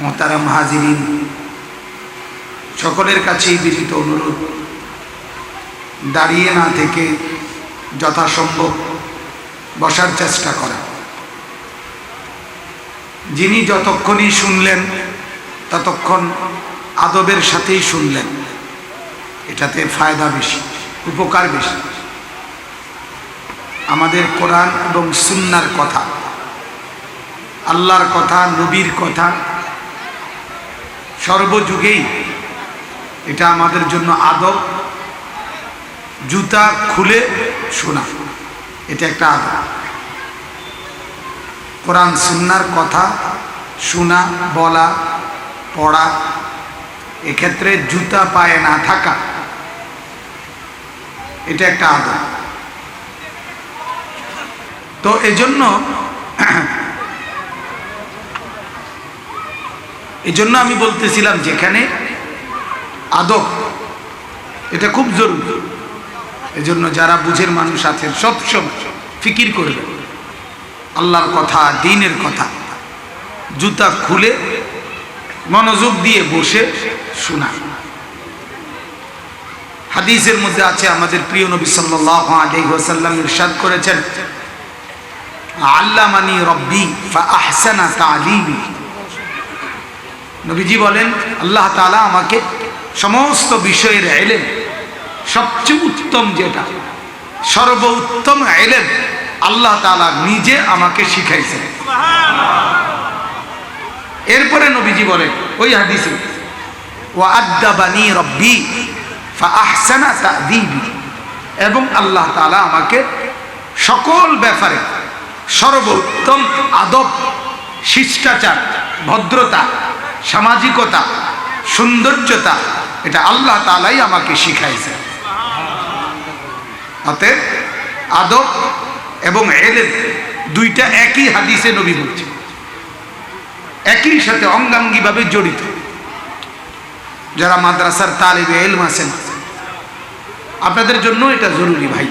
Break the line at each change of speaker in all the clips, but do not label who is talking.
মোহতারাম হাজিরিন। সকলের কাছেই বিনীত অনুরোধ, দাঁড়িয়ে না থেকে যথাসম্ভব বসার চেষ্টা করা। যিনি যতক্ষণই শুনলেন, ততক্ষণ আদবের সাথেই শুনলেন। এটাতে ফায়দা বেশি, উপকার বেশি। আমাদের কোরআন এবং সুন্নার কথা, আল্লাহর কথা, নবীর কথা সর্বযুগেই এটা আমাদের জন্য আদব। জুতা খুলে শোনা, এটা একটা আদব। কোরআন, সুন্নার কথা শোনা, বলা, পড়া, এক্ষেত্রে জুতা পায়ে না থাকা, এটা একটা আদব। তো এজন্য এজন্য আমি বলতেছিলাম যেখানে আদব, এটা খুব জরুরি। এজন্য যারা বুঝের মানুষ আছেন সবসময় ফিকির করবে আল্লাহর কথা, দিনের কথা। জুতা খুলে মনোযোগ দিয়ে বসে শোনা হাদিসের মধ্যে আছে, আমাদের প্রিয় নবী সাল্লাহ আলহিহাসাল্লাম ইরশাদ করেছেন, আল্লামানি রব্বি ফা আহসানা তালিমি। নবীজি বলেন, আল্লাহ তালা আমাকে সমস্ত বিষয়ের এলেন সবচেয়ে উত্তম যেটা, সর্বোত্তম এলেন আল্লাহ তালা নিজে আমাকে শিখাইছেন। এরপরে নবীজি বলেন, ওই হাদিসে ও আদাবানি রব্বি আহসানা এবং আল্লাহ তালা আমাকে সকল ব্যাপারে সর্বোত্তম আদব, শিষ্টাচার, ভদ্রতা সামাজিকতা, সৌন্দর্যতা, এটা আল্লাহ তালাই আমাকে শিখাইছে। অতএব আদব এবং এলেন দুইটা একই হাদিসে নবী বলছে। একই সাথে অঙ্গাঙ্গিভাবে জড়িত। যারা মাদ্রাসার তালিবে এলম আছেন, আপনাদের জন্য এটা জরুরি ভাই।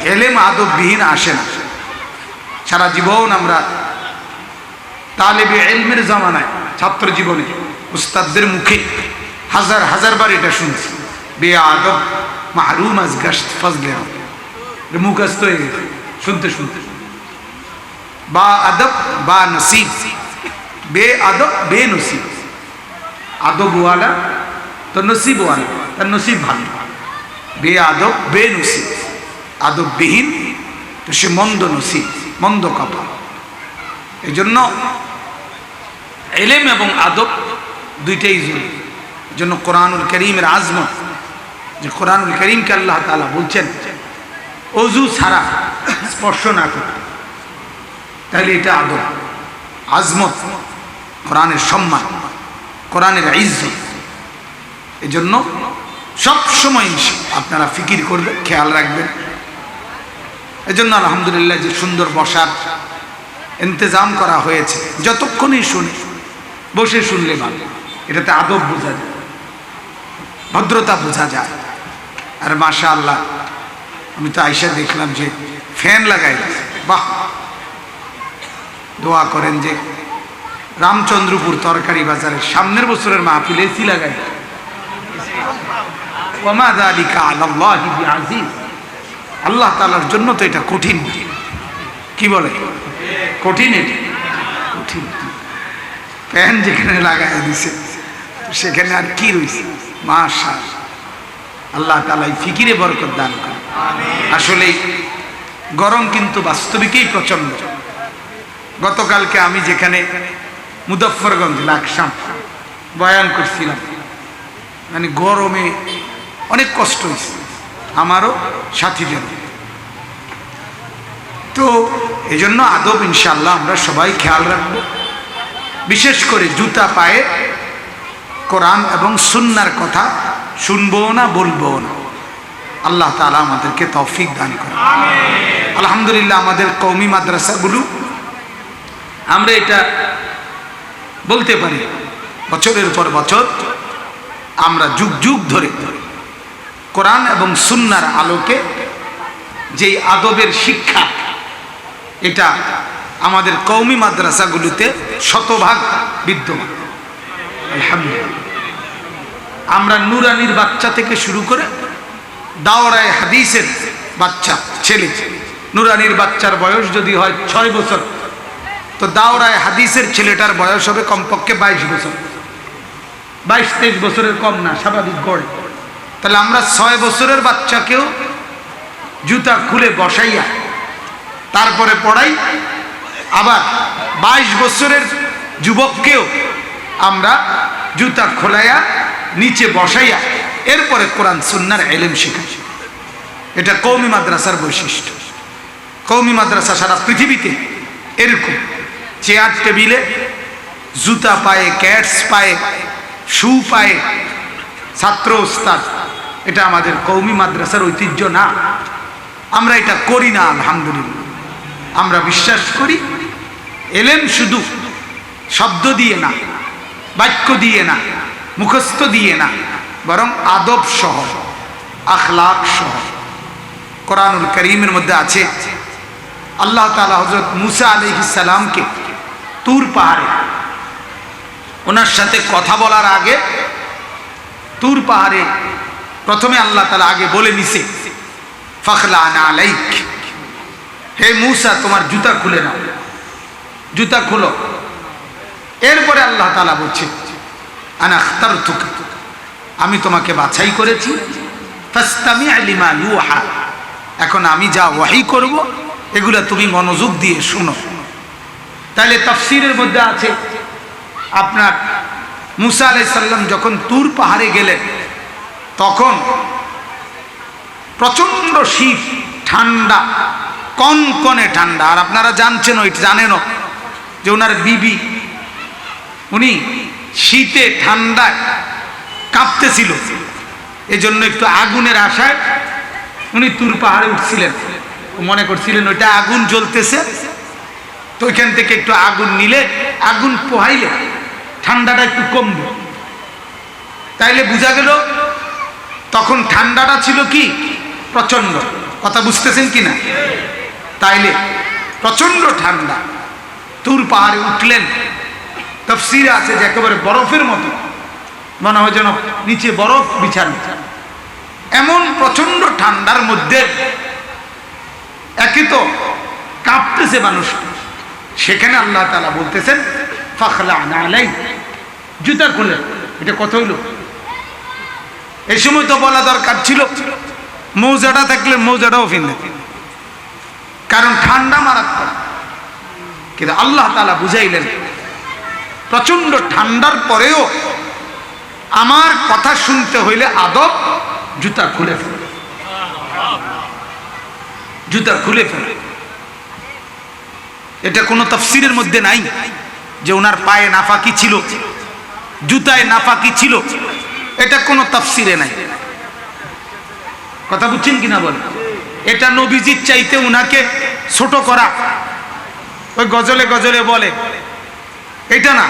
এলেম আদববিহীন আসে না। সারা জীবন আমরা তালেবে এলমের জামানায় ছাত্র জীবনে উস্তাদদের মুখে হাজার হাজার বার এটা শুনছি। বে আদব মাহরুম আজ গাস্ত ফজলে মুখস্থ হয়ে গেছে। শুনতে শুনতে। বা আদব বা নসিব বে আদব বে নসিব আদবওয়ালা তো নসিবওয়ালা, তার নসিব ভালো। বে আদব বে নসিব আদববিহীন তো সে মন্দ নসিব, মন্দ কপাল। এই জন্য এলেম এবং আদব দুইটাই জরুরি এই জন্য কোরআনুল করিমের আজমত যে কোরআনুল করিমকে আল্লাহ তালা বলছেন, অজু ছাড়া স্পর্শ না করতে। তাহলে এটা আদব। আজমত কোরআনের সম্মান, কোরআনের ইজ্জত। এই জন্য সবসময় আপনারা ফিকির করবেন, খেয়াল রাখবেন। এই জন্য আলহামদুলিল্লাহ যে সুন্দর বসার ইন্তজাম করা হয়েছে। যতক্ষণই শুনে, বসে শুনলে ভালো। এটাতে আদব বোঝা যায়। ভদ্রতা বোঝা যায়। আর মাশা আল্লাহ আমি তো আইসা দেখলাম যে ফ্যান লাগাই বাহ! দোয়া করেন যে রামচন্দ্রপুর তরকারি বাজারের সামনের বছরের মাহফিল এসি লাগাই। আল্লাহ তালার জন্য তো এটা কঠিন। কি বলে? কঠিন এটা। কঠিন প্যান যেখানে লাগাই দিছে সেখানে আর কি রয়েছে? মাশা আল্লাহ তালাই ফিকিরে বরকত দান করে। আসলে গরম কিন্তু বাস্তবিকই প্রচণ্ড গতকালকে আমি যেখানে মুজফরগঞ্জ লাকসাম বয়ান করছিলাম মানে গরমে অনেক কষ্ট হয়েছে আমারও সাথীদের। তো এই জন্য আদব ইনশাল্লাহ আমরা সবাই খেয়াল রাখব। বিশেষ করে জুতা পায়ে কোরআন এবং সুন্নার কথা শুনব না বলব না। আল্লাহ তালা আমাদেরকে তৌফিক দান করে আলহামদুলিল্লাহ আমাদের কৌমি মাদ্রাসাগুলো আমরা এটা বলতে পারি বছরের পর বছর আমরা যুগ যুগ ধরে কোরআন এবং সুন্নার আলোকে যেই আদবের শিক্ষা এটা আমাদের কৌমি মাদ্রাসাগুলিতে শতভাগ বিদ্যমান। আমরা নুরানির বাচ্চা থেকে শুরু করে দাওরায় হাদিসের বাচ্চা, ছেলে। নুরানির বাচ্চার বয়স যদি হয় ছয় বছর, তো দাওরায় হাদিসের ছেলেটার বয়স হবে কমপক্ষে বাইশ বছর। বাইশ, তেইশ বছরের কম না, স্বাভাবিক গড়ে। তাহলে আমরা ছয় বছরের বাচ্চাকেও জুতা খুলে বসাইয়া তারপরে পড়াই। আবার বাইশ বছরের যুবককেও আমরা জুতা খোলাইয়া, নিচে বসাইয়া, এরপরে কোরআন সুন্নার এলেম শেখাই। এটা কৌমি মাদ্রাসার বৈশিষ্ট্য। কৌমি মাদ্রাসা সারা পৃথিবীতে এরকম। চেয়ার টেবিলে জুতা পায়ে, ক্যাটস পায়ে, শু পায়ে, ছাত্র ওস্তাদ। এটা আমাদের কৌমি মাদ্রাসার ঐতিহ্য না। আমরা এটা করি না, আলহামদুলিল্লাহ। আমরা বিশ্বাস করি এলেম শুধু শব্দ দিয়ে না, বাক্য দিয়ে না, মুখস্থ দিয়ে না, বরং আদব সহ, আখলাক সহ। কোরআনুল করিমের মধ্যে আছে, আল্লাহ তালা হজরত মুসা আলহিসাল্লামকে তুর পাহাড়ে, ওনার সাথে কথা বলার আগে তুর পাহাড়ে প্রথমে আল্লাহ তালা আগে বলে নিছে ফখলা আলাইক। হে মূসা, তোমার জুতা খুলে নাও। জুতা খুলো। এরপরে আল্লাহ তালা বলছে, আনা আখতার আমি তোমাকে বাছাই করেছি। আলিমা ইউহা, এখন আমি যা ওয়াহি করব, এগুলা তুমি মনোযোগ দিয়ে শুনো। তাহলে তফসিরের মধ্যে আছে, আপনার মুসা আলাইসাল্লাম যখন তুর পাহাড়ে গেলেন, তখন প্রচণ্ড শীত, ঠান্ডা কনকনে ঠান্ডা। আর আপনারা জানছেন ওই জানেনও যে ওনার বিবি, উনি শীতে ঠান্ডায় কাঁপতেছিল। এজন্য একটু আগুনের আশায় উনি তুর পাহাড়ে উঠছিলেন। মনে করছিলেন ওইটা আগুন জ্বলতেছে। তো ওইখান থেকে একটু আগুন নিলে, আগুন পোহাইলে ঠান্ডাটা একটু কমবে। তাইলে বোঝা গেল, তখন ঠান্ডাটা ছিল কি? প্রচণ্ড কথা বুঝতেছেন কি না তাইলে প্রচণ্ড ঠান্ডা। তুর পাহাড়ে উঠলেন। তফসিরে আছে যে একেবারে বরফের মতো। মনে হয় যেন নিচে বরফ বিছানো। এমন প্রচণ্ড ঠান্ডার মধ্যে একে তো কাঁপতেছে মানুষ। সেখানে আল্লাহ তালা বলতেছেন, ফখলা নালাই জুতা খুলে এটা কত হইল? এই সময় তো বলা দরকার ছিল। মৌজাটা থাকলে মৌজাটাও ফিনলে কারণ ঠান্ডা মারাত্মক। কিন্তু আল্লাহ তালা বুঝাইলেন প্রচণ্ড ঠান্ডার পরেও আমার কথা শুনতে হইলে আদব জুতা খুলে ফেলে। জুতা খুলে ফেলে। এটা কোনো তফসিরের মধ্যে নাই যে ওনার পায়ে নাফাকি ছিল, জুতায় নাফাকি ছিল। এটা কোনো তফসিরে নাই। কথা বুঝছেন কিনা বল এটা নবীজির চাইতে উনাকে ছোট করা। ওই গজলে গজলে বলে, এটা না।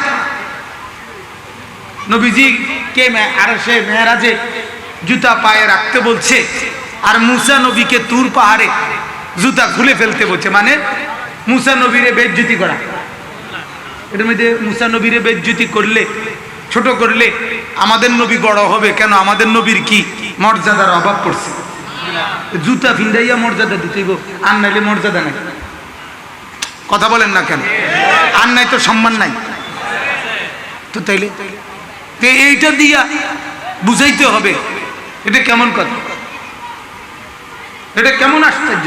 নবীজি কে আর সে মেহরাজে জুতা পায়ে রাখতে বলছে, আর মুসা নবীকে তুর পাহাড়ে জুতা খুলে ফেলতে বলছে। মানে মুসা নবীরে বেজ্জুতি করা। এটার মধ্যে মুসা নবীরে বেজ্জুতি করলে, ছোট করলে আমাদের নবী বড় হবে কেন? আমাদের নবীর কি মর্যাদার অভাব পড়ছে? জুতা ফিন্দাইয়া মর্যাদা দিতেইব আর নাইলে মর্যাদা নাই। কথা বলেন না কেন? আর নাই তো সম্মান নাই। তো তাইলে? এইটা দিয়া বুঝাইতে হবে, এটা কেমন কথা? এটা কেমন আশ্চর্য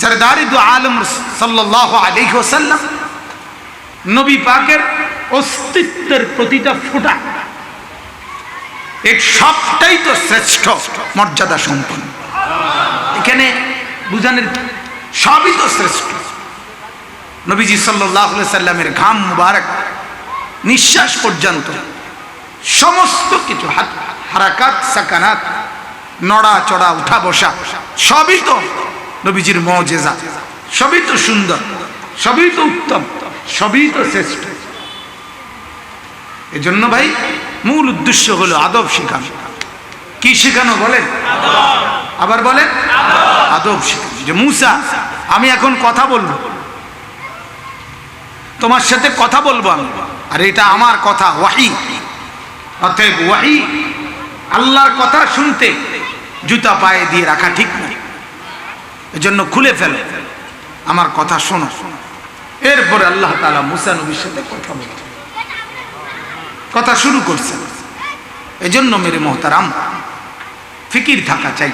সরদারি দু আলম সাল্লাহ ওয়াসাল্লাম নবী পাকের অস্তিত্বের প্রতিটা ফোঁটা এর সবটাই তো শ্রেষ্ঠ মর্যাদা সম্পন্ন। এখানে বুঝানোর সবই তো শ্রেষ্ঠ। নবীজি সাল্লাহ সাল্লামের ঘাম মুবারক নিঃশ্বাস পর্যন্ত সমস্ত কিছু, হাত, হারাকাত, সাকানাত, নড়া, চড়া, উঠা, বসা, সবই তো নবীজির মজেজা, সবই তো সুন্দর, সবই তো উত্তম, সবই তো শ্রেষ্ঠ। এজন্য ভাই মূল উদ্দেশ্য হলো আদব শেখানো। কি শেখানো বলেন? আবার বলেন? আদব শেখানো। যে মুসা, আমি এখন কথা বলব। তোমার সাথে কথা বলব আমি। আর এটা আমার কথা, ওয়াহি। অতএব ওয়াহি, আল্লাহর কথা শুনতে জুতা পায়ে দিয়ে রাখা ঠিক না। এজন্য খুলে ফেলে। আমার কথা শোনো। শোনো এরপরে আল্লাহ তালা মুসা নবীর সাথে কথা বলছে কথা শুরু করছে। এজন্য মেরে মহতারাম ফিকির থাকা চাই।